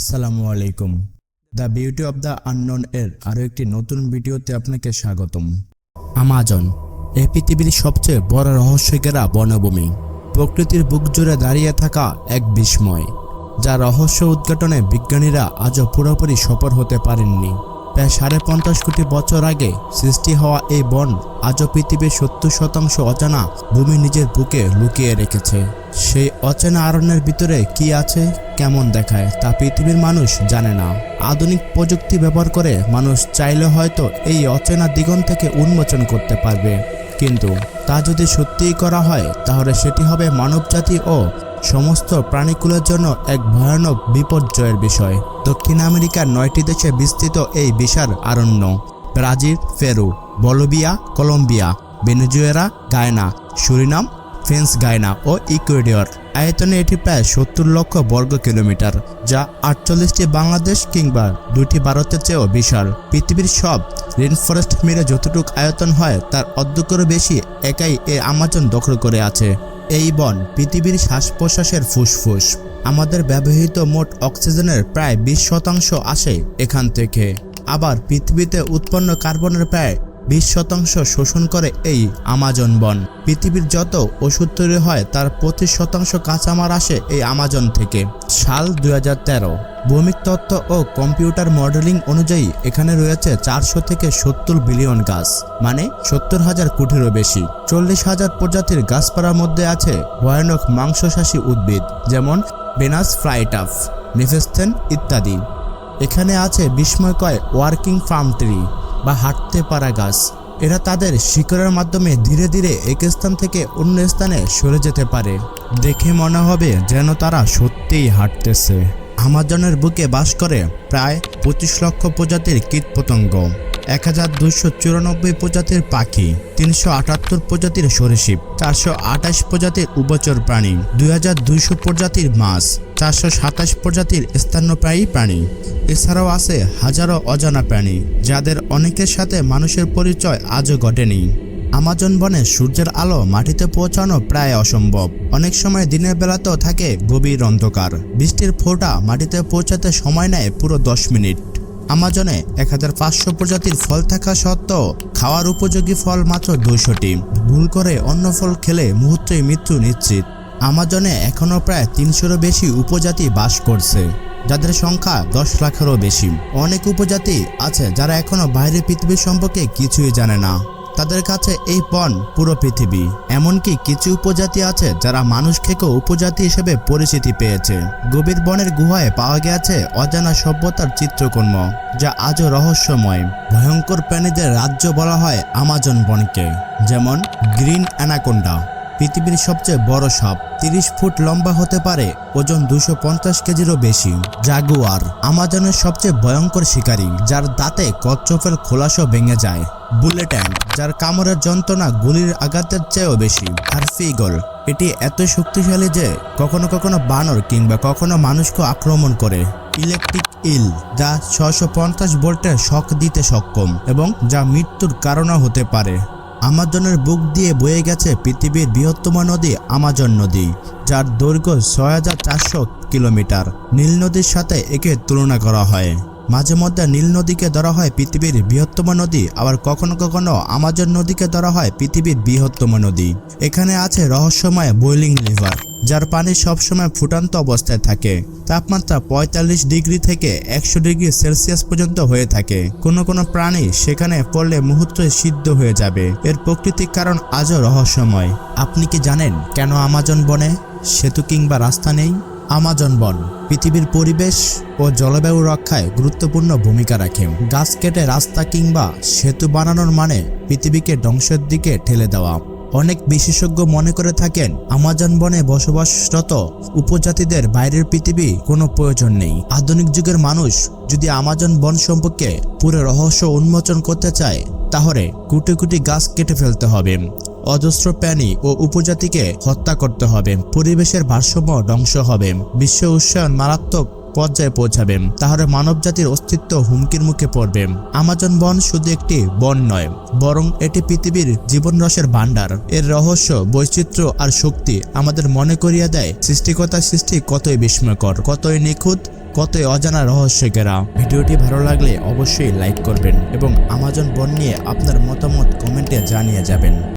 আসসালামু আলাইকুম। The beauty of the unknown এর আরও একটি নতুন ভিডিওতে আপনাকে স্বাগতম। আমাজন, এ পৃথিবীর সবচেয়ে বড় রহস্যকেরা বনভূমি। প্রকৃতির বুক জুড়ে দাঁড়িয়ে থাকা এক বিস্ময়, যা রহস্য উদ্ঘাটনে বিজ্ঞানীরা আজও পুরোপুরি সফল হতে পারেননি। প্রায় সাড়ে পঞ্চাশ কোটি বছর আগে সৃষ্টি হওয়া এই বন আজও পৃথিবীর সত্তর শতাংশ অজানা ভূমি নিজের বুকে লুকিয়ে রেখেছে। সেই অচেনা আরণ্যের ভিতরে কি আছে, কেমন দেখায়, তা পৃথিবীর মানুষ জানে না। আধুনিক প্রযুক্তি ব্যবহার করে মানুষ চাইলে হয়তো এই অচেনা দিগন থেকে উন্মোচন করতে পারবে। কিন্তু তা যদি সত্যিই করা হয়, তাহলে সেটি হবে মানবজাতি ও সমস্ত প্রাণীকুলের জন্য এক ভয়ানক বিপর্যয়ের বিষয়। দক্ষিণ আমেরিকার নয়টি দেশে বিস্তৃত এই বিশাল আরণ্য। Brazil, Peru, Bolivia, Colombia, Venezuela, Guyana, Suriname French Guiana ও ইকুয়েডর। আয়তনে এটি প্রায় সত্তর লক্ষ বর্গ কিলোমিটার, যা আটচল্লিশটি বাংলাদেশ কিংবা দুটি ভারতের চেয়েও বিশাল। পৃথিবীর সব রেনফরেস্ট মিলে যতটুক আয়তন হয়, তার অর্ধেকেরও বেশি একাই এ আমাজন দখল করে আছে। এই বন পৃথিবীর শ্বাস প্রশ্বাসের ফুসফুস। আমাদের ব্যবহৃত মোট অক্সিজেনের প্রায় বিশ শতাংশ আসে এখান থেকে। আবার পৃথিবীতে উৎপন্ন কার্বনের প্রায় বিশ শতাংশ শোষণ করে এই আমাজন বন। পৃথিবীর যত ওষুধ তৈরি হয়, তার পঁচিশ শতাংশ কাঁচামাল আসে এই আমাজন থেকে। সাল দু হাজার তেরো। ভৌমিক তত্ত্ব ও কম্পিউটার মডেলিং অনুযায়ী এখানে রয়েছে চারশো থেকে সত্তর বিলিয়ন গাছ মানে সত্তর হাজার কোটিরও বেশি। চল্লিশ হাজার প্রজাতির গাছপালার মধ্যে আছে ভয়ানক মাংসশাসী উদ্ভিদ, যেমন বেনাস ফ্রাইটাফ নিফেস্থেন ইত্যাদি। এখানে আছে বিস্ময়কয় ওয়ার্কিং ফার্ম ট্রি। বা হাঁটতে পারা গাছ। এরা তাদের শিকড়ের মাধ্যমে ধীরে ধীরে এক স্থান থেকে অন্য স্থানে সরে যেতে পারে। দেখে মনে হবে যেন তারা সত্যিই হাঁটতেছে। আমাজনের বুকে বাস করে প্রায় পঁচিশ লক্ষ প্রজাতির কীটপতঙ্গ, এক হাজার দুশো চুরানব্বই প্রজাতির পাখি, তিনশো আটাত্তর প্রজাতির সরীসৃপ, চারশো আঠাশ প্রজাতির উভচর প্রাণী, দুই হাজার দুইশো প্রজাতির মাছ চারশো সাতাশ প্রজাতির স্তন্যপ্রায়ী প্রাণী। এছাড়াও আছে হাজারো অজানা প্রাণী, যাদের অনেকের সাথে মানুষের পরিচয় আজও ঘটেনি। আমাজন বনে সূর্যের আলো মাটিতে পৌঁছানো প্রায় অসম্ভব। অনেক সময় দিনের বেলাতেও থাকে গভীর অন্ধকার। বৃষ্টির ফোঁটা মাটিতে পৌঁছাতে সময় নেয় পুরো দশ মিনিট। আমাজনে এক হাজার পাঁচশো প্রজাতির ফল থাকা সত্ত্বেও খাওয়ার উপযোগী ফল মাত্র দুইশোটি। ভুল করে অন্য ফল খেলে মুহূর্তেই মৃত্যু নিশ্চিত। আমাজনে এখনও প্রায় তিনশোরও বেশি উপজাতি বাস করছে। যাদের সংখ্যা দশ লাখেরও বেশি। অনেক উপজাতি আছে যারা এখনও বাইরের পৃথিবী সম্পর্কে কিছুই জানে না। তাদের কাছে এই বন পুরো পৃথিবী। এমনকি কিছু উপজাতি আছে যারা মানুষ খেকেও উপজাতি হিসেবে পরিচিতি পেয়েছে। গভীর বনের গুহায় পাওয়া গেছে অজানা সভ্যতার চিত্রকর্ম, যা আজও রহস্যময়। ভয়ঙ্কর প্রাণীদের রাজ্য বলা হয় আমাজন বনকে, যেমন গ্রিন অ্যানাকোন্ডা। পৃথিবীর সবচেয়ে বড় সাপ। তিরিশ ফুট লম্বা হতে পারে, ওজন দুশো পঞ্চাশ কেজিরও বেশি। জাগুয়ার, আমাজনের সবচেয়ে ভয়ঙ্কর শিকারী, যার দাঁতে কচ্ছপের খোলাসও ভেঙে যায়। বুলেট যার কামড়ের যন্ত্রণা গুলির আঘাতের চেয়েও বেশি। আর ফিগল, এটি এত শক্তিশালী যে কখনো কখনো বানর কিংবা কখনো মানুষকে আক্রমণ করে। ইলেকট্রিক ইল, যা ছশো পঞ্চাশ ভোল্টের শক দিতে সক্ষম এবং যা মৃত্যুর কারণও হতে পারে। আমাজনের বুক দিয়ে বয়ে গেছে পৃথিবীর বৃহত্তম নদী আমাজন নদী, যার দৈর্ঘ্য ছয় হাজার চারশো কিলোমিটার। নীল নদীর সাথে একে তুলনা করা হয়। মাঝে মধ্যে নীল নদীকে ধরা হয় পৃথিবীর বৃহত্তম নদী, আবার কখনো কখনো আমাজন নদীকে ধরা হয় পৃথিবীর বৃহত্তম নদী। এখানে আছে রহস্যময় বোইলিং লিভার যার পানি সবসময় ফুটান্ত অবস্থায় থাকে। তাপমাত্রা পঁয়তাল্লিশ ডিগ্রি থেকে একশো ডিগ্রি সেলসিয়াস পর্যন্ত হয়ে থাকে। কোনো কোনো প্রাণী সেখানে পড়লে মুহূর্তে সিদ্ধ হয়ে যাবে। এর প্রকৃতিক কারণ আজও রহস্যময়। আপনি কি জানেন কেন আমাজন বনে সেতু কিংবা রাস্তা নেই? আমাজন বন, পৃথিবীর পরিবেশ ও জলবায়ু রক্ষায় গুরুত্বপূর্ণ ভূমিকা রাখে। গাছ কেটে রাস্তা কিংবা সেতু বানানোর মানে পৃথিবীকে ধ্বংসের দিকে ঠেলে দেওয়া। অনেক বিশেষজ্ঞ মনে করে থাকেন, আমাজন বনে বসবাসরত উপজাতিদের বাইরের পৃথিবী কোনো প্রয়োজন নেই। আধুনিক যুগের মানুষ যদি আমাজন বন সম্পর্কে পুরো রহস্য উন্মোচন করতে চায়, তাহলে কোটি কোটি গাছ কেটে ফেলতে হবে। অজস্র প্রাণী ও উপজাতিকে হত্যা করতে হবে। পরিবেশের ভারসাম্য ধ্বংস হবে। বিশ্ব উষ্ণায়ন মারাত্মক পর্যায়ে পৌঁছাবে। তাহলে মানবজাতির অস্তিত্ব হুমকির মুখে পড়বে। আমাজন বন শুধু একটি বন নয়, বরং এটি পৃথিবীর জীবনরসের ভাণ্ডার। এর রহস্য, বৈচিত্র্য আর শক্তি আমাদের মনে করিয়া দেয় সৃষ্টিকর্তার সৃষ্টি কতই বিস্ময়কর, কতই নিখুঁত, কতই অজানা রহস্য ঘেরা ভিডিওটি ভালো লাগলে অবশ্যই লাইক করবেন এবং আমাজন বন নিয়ে আপনার মতামত কমেন্টে জানিয়ে যাবেন।